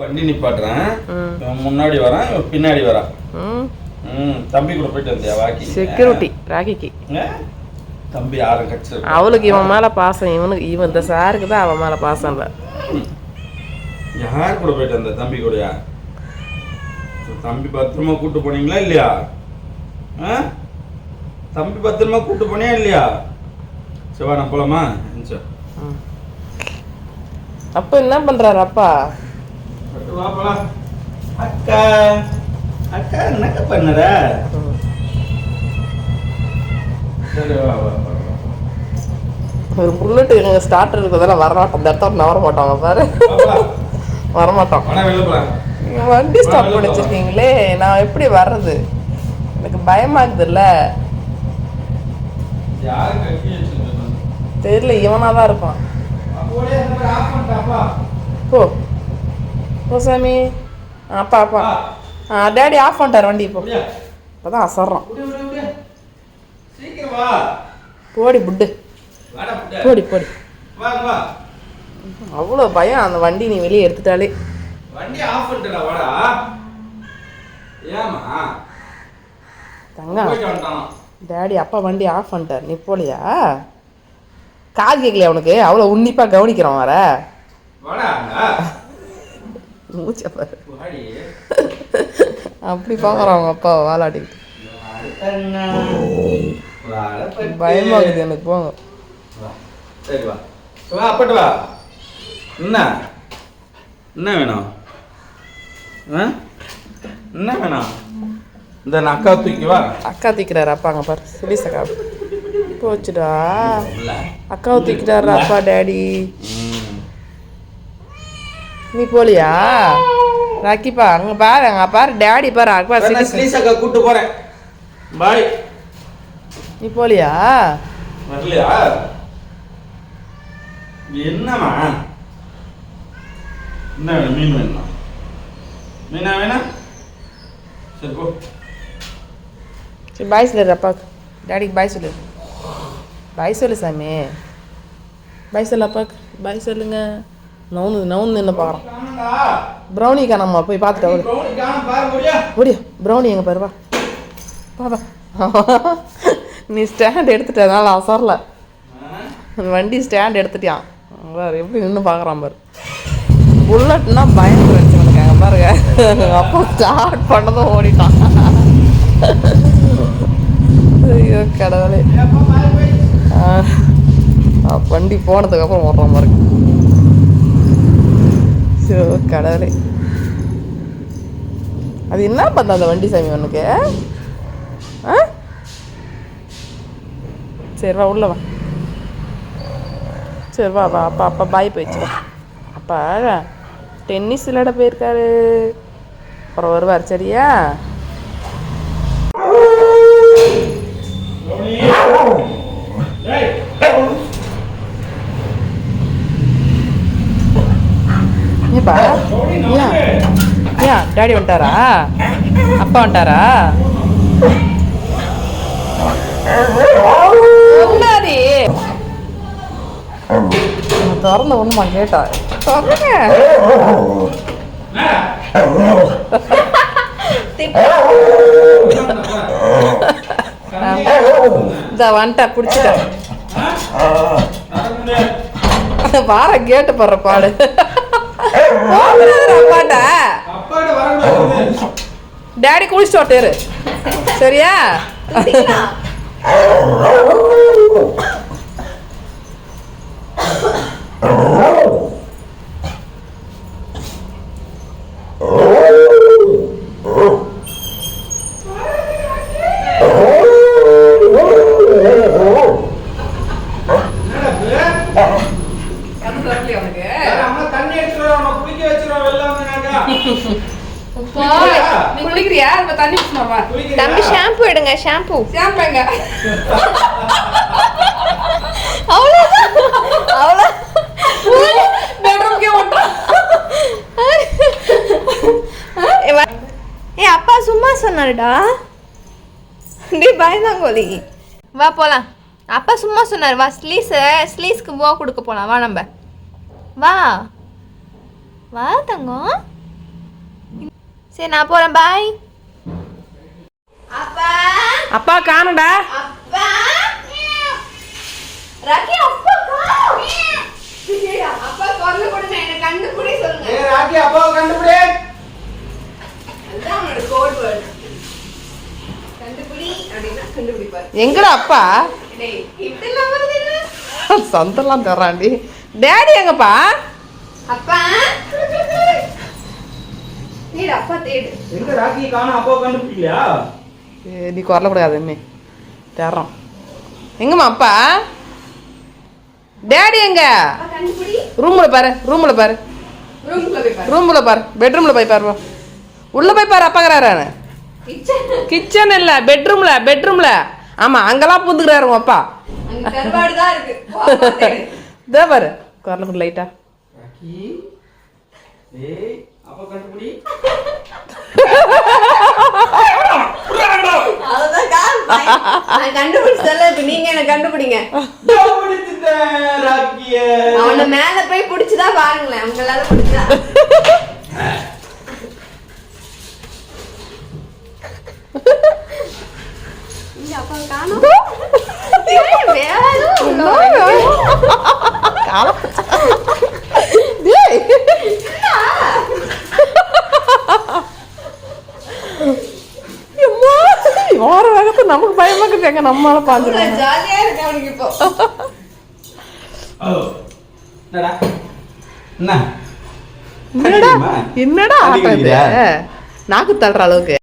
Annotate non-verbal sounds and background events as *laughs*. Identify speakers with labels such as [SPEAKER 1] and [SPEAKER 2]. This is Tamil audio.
[SPEAKER 1] வண்டி நிப்பாட்டுறேன். முன்னாடி வரான் பின்னாடி வரான். தம்பி கூட போயிட்டு வந்தியா வாக்கி?
[SPEAKER 2] செக்யூரிட்டி ராக்கிக்கு
[SPEAKER 1] தம்பி யாரும் கட்சி
[SPEAKER 2] அவளுக்கு இவன் மேலே பாசம் இவனுக்கு இவன் இந்த சாருக்கு தான் அவன் மேலே பாசம் இல்லை.
[SPEAKER 1] யார் கூட போயிட்டு வந்த தம்பி கூடயா? தம்பி பத்திரமா கூட்டு போனீங்களா இல்லையா? தம்பி பத்திரமா கூட்டு போனியா இல்லையா? சிவா நான் போலாமா?
[SPEAKER 2] அப்போ என்ன பண்ணுறாரு அப்பா?
[SPEAKER 1] வா போலாம். அக்கா அக்கா என்னக்கா பண்ணுற? சரி வா வா வா, வா.
[SPEAKER 2] ஒரு புல்லட்டு எங்கள் ஸ்டார்டர் இருக்கிறதெல்லாம் வரமாட்டோம். இந்த இடத்த விட்டு நவர மாட்டாங்க பாரு. வரமாட்டோம். வண்டி ஸ்டாப் பண்ணி வச்சிருக்கீங்களே நான் எப்படி வர்றது? எனக்கு பயமாகுதுல்ல? தெரியல இவனாக தான் இருப்பான். போ. போ சாமி அப்பா அப்பா. ஆ. டேடி ஆஃப் பண்ணிட்டார் வண்டி இப்போ. இப்போ தான்
[SPEAKER 1] வா.
[SPEAKER 2] போடி புட்டு. போடி போடி. அவ்வளோ பயம் அந்த வண்டி நீ வெளியே எடுத்துட்டாலே.
[SPEAKER 1] வண்டி ஆஃப் பண்ணிட்டுடா, வாடா.
[SPEAKER 2] டேடி அப்பா வண்டி ஆஃப் பண்ணிட்டார். நீ போலியா? காது கேட்கலையா உனக்கு? அவ்வளோ உன்னிப்பாக கவனிக்கிறான் வர
[SPEAKER 1] வாடா.
[SPEAKER 2] மூச்சை பாரு. அப்படி பார்க்குறான் அவங்க அப்பா வாலாட்டிக்கிட்டு.
[SPEAKER 1] பட்டு.
[SPEAKER 2] பயமாகுது எனக்கு போங்க.
[SPEAKER 1] வா. சரி வா. வா அப்பட்டு வா. என்ன? என்ன வேணும்? என்ன வேணும்? இந்த அக்கா தூக்கி வா.
[SPEAKER 2] அக்கா தூக்கிறாரு அப்பா அங்கே பாரு. சிலிஸ் அக்கா போச்சுடா. அக்காவை தூக்கிட்டாரு அப்பா டேடி. நீ போலியா? ராக்கிப்பா அங்கே பாரு அங்கே பாரு டேடி பாரு அப்பா
[SPEAKER 1] அக்கா கூட்டு போறேன். பாய்
[SPEAKER 2] நீ போலியா?
[SPEAKER 1] வரலையா? என்னம்மா? என்ன வேணும்? மீன் வேணுமா? மீனா வேணாம் சரி போ.
[SPEAKER 2] சரி பாய் சொல்லு அப்பாவுக்கு டேடிக்கு பாய் சொல்லு. பாய் சொல்லு சாமி. பாய் சொல்லு அப்பாவுக்கு பாய் சொல்லுங்க. நவுந்து நவுந்து நின்று பார்க்குறான் ப்ரௌனி காணாமா போய் பார்த்துட்டு ஓடி.
[SPEAKER 1] முடியா
[SPEAKER 2] ப்ரௌனி எங்கே பாரு வா. *laughs* நீ ஸ்டாண்ட் எடுத்துட்டதுனால அசரல வண்டி ஸ்டாண்ட் எடுத்துட்டியான் பாரு எப்படி நின்று பார்க்குறான் பாரு. புல்லட்னா பயந்து வச்சுருக்காங்க பாருங்க. *laughs* அப்போ ஸ்டார்ட் பண்ணதும் ஓடிட்டான். *laughs* ஐயோ கடவுளே. வண்டி போனதுக்கப்புறம் ஓடுற மாதிரி இருக்கு கடவுளே. அது என்ன பண்ண அந்த வண்டி சாமி உனக்கு ஆ? சரி வா உள்ள வா. சரி வா வா அப்பா அப்பா பாய் போயிடுச்சு வா. அப்பா டென்னிஸ் விளையாட போயிருக்காரு. அப்புறம் வருவார் சரியா? డాడీ டாடி வந்துட்டாரா? அப்பா வந்துட்டாரா? திறந்து ஒண்ணுமா கேட்டா? இந்த வந்துட்டா பிடிச்சிட்டேன் வார கேட்டு போடுற பாடு. அப்பாட்ட. டேடி குளிச்சுட்டு வரட்டாரு சரியா?
[SPEAKER 1] தண்ணி குளிக்க.
[SPEAKER 2] நீ *laughs* குளிக்கிறியா? இப்ப தண்ணி?
[SPEAKER 3] தம்பி ஷாம்பு எடுங்க ஷாம்பு
[SPEAKER 2] சாம்பாங்க
[SPEAKER 3] அவ்வளோதான் அவ்வளோ
[SPEAKER 2] பெட்ரூம்க்கே ஓட்டான்
[SPEAKER 3] ஏ அப்பா சும்மா சொன்னாருடா. டேய் பயந்தாங்கோலி வா போலாம். அப்பா சும்மா சொன்னார். வா ஸ்லீஸ் ஸ்லீஸ்க்கு பூவா கொடுக்க போலாம். வா நம்ம. வா. வா தங்கம். சரி நான் போறேன் பாய் அப்பா.
[SPEAKER 2] அப்பா காணும்டா
[SPEAKER 3] அப்பா. ராக்கி அப்பா காணோம். அப்பா குரல் கொடுங்க என்ன கண்டுபிடி சொல்லுங்க.
[SPEAKER 1] ராக்கி அப்பாவை கண்டுபிடி.
[SPEAKER 3] அதுதான் அவனோட கோட் வேர்டு கண்டுபிடி அப்படின்னா கண்டுபிடிப்பாரு.
[SPEAKER 2] எங்கடா அப்பா?
[SPEAKER 3] வருது என்ன?
[SPEAKER 2] சந்தெல்லாம் தர்றாண்டி டேடி எங்கப்பா?
[SPEAKER 3] அப்பா. நீடு அப்பா தேடு.
[SPEAKER 1] எங்க ராக்கி காணும் அப்பாவை கண்டுபிடிக்கலையா?
[SPEAKER 2] ஏ, நீ குரல கூடாது என்ன? தேடுறோம் எங்கம்மா அப்பா? டேடி எங்க?
[SPEAKER 3] அப்பா கண்டுபிடி.
[SPEAKER 2] ரூம்ல பாரு ரூம்ல பாரு. ரூம்ல பாரு. பெட்ரூம்ல போய் பாரு. உள்ள போய் பாரு அப்பாங்கிறாரு
[SPEAKER 3] கிச்சன்.
[SPEAKER 2] கிச்சன் இல்ல பெட்ரூம்ல பெட்ரூம்ல. ஆமா அங்கெல்லாம் பூந்துக்கிறாரு அப்பா. *laughs* இதோ பாரு குரல கூட லைட்டா
[SPEAKER 1] ராக்கி ஏய் அப்பா கண்டுபிடி.
[SPEAKER 3] அதுதான் கால். நான் கண்டுபிடிச்சல இப்ப நீங்க என்ன கண்டுபிடிங்க? அவன மேல போய் புடிச்சுதான் பாருங்களேன். உங்களால புடிச்சா இங்க அப்பா காணோம்.
[SPEAKER 2] வேகத்தை நமக்கு பயமா இருக்குங்க நம்மளால பாஞ்சிருக்கோம்
[SPEAKER 3] ஜாலியா இருக்கு அவனுக்கு இப்போ.
[SPEAKER 1] என்னடா? என்ன?
[SPEAKER 2] என்னடா? ஆட்டம்? நாக்கு தள்ளுற அளவுக்கு.